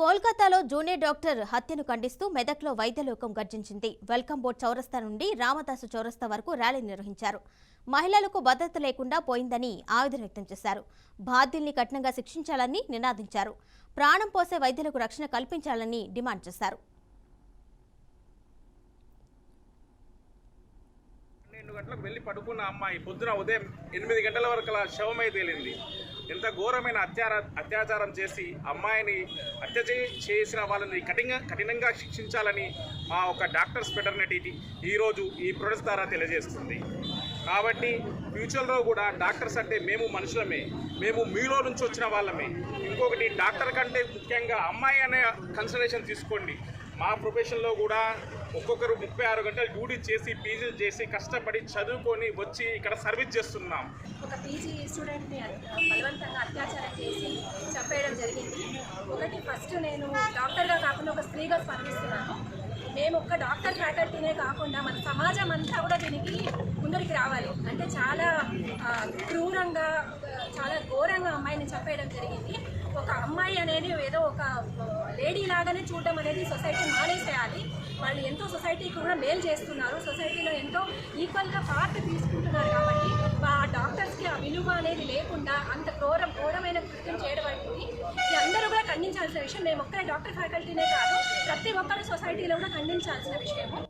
కోల్కతాలో junior doctor హత్యను ఖండిస్తూ మెదక్లో వైద్యలోకం గర్జించింది. వెల్కమ్ బోర్డ్ చౌరస్తా నుండి రామదాసు చౌరస్తా వరకు ర్యాలీ నిర్వహించారు. మహిళలకు భద్రత లేకుండా పోయిందని ఆవేదన వ్యక్తం చేశారు. బాధ్యుల్ని కఠినంగా శిక్షించాలని నినాదించారు. ప్రాణం పోసే వైద్యులకు రక్షణ కల్పించాలని డిమాండ్ చేశారు. పన్నెండు గంటలకు వెళ్ళి పడుకున్న అమ్మాయి పొద్దున ఉదయం ఎనిమిది గంటల వరకు శవమై తేలింది. ఎంత ఘోరమైన అత్యార అత్యాచారం చేసి అమ్మాయిని హత్య చేసిన వాళ్ళని కఠినంగా కఠినంగా శిక్షించాలని మా ఒక డాక్టర్స్ ఫెటర్నిటీ ఈరోజు ఈ ప్రొడక్ట్స్ ద్వారా తెలియజేస్తుంది. కాబట్టి ఫ్యూచర్లో కూడా డాక్టర్స్ అంటే మేము మనుషులమే. మేము మీలో నుంచి వచ్చిన వాళ్ళమే. ఇంకొకటి డాక్టర్ కంటే ముఖ్యంగా అమ్మాయి అనే కన్సిడరేషన్ తీసుకోండి. మా ప్రొఫెషన్లో కూడా ఒక్కొక్కరు ముప్పై ఆరు గంటలు డ్యూటీ చేసి పీజీలు చేసి కష్టపడి చదువుకొని వచ్చి ఇక్కడ సర్వీస్ చేస్తున్నాం. ఒక పీజీ స్టూడెంట్ని బలవంతంగా అత్యాచారం చేసి చంపేయడం జరిగింది. ఒకటి ఫస్ట్ నేను డాక్టర్గా కాకుండా ఒక స్త్రీగా స్పందిస్తున్నాను. మేము ఒక్క డాక్టర్ ఫ్యాకల్టీనే కాకుండా మన సమాజం అంతా కూడా దీనికి ముందరికి రావాలి. అంటే చాలా క్రూరంగా చాలా ఘోరంగా అమ్మాయిని చంపేయడం జరిగింది. ఒక అమ్మాయి అనేది ఏదో ఒక లేడీ లాగానే చూడడం అనేది సొసైటీ మానేసేయాలి. వాళ్ళు ఎంతో సొసైటీకి కూడా మేలు చేస్తున్నారు. సొసైటీలో ఎంతో ఈక్వల్గా పార్ట్ తీసుకుంటున్నారు కాబట్టి ఆ డాక్టర్స్కి ఆ విలువ అనేది లేకుండా అంత ఘోరం ఘోరమైన కృత్యం చేయడం అవుతుంది ఇది అందరూ కూడా ఖండించాల్సిన విషయం. మేము ఒక్కరే డాక్టర్ ఫ్యాకల్టీనే కాదు ప్రతి ఒక్కరు సొసైటీలో కూడా ఖండించాల్సిన విషయము.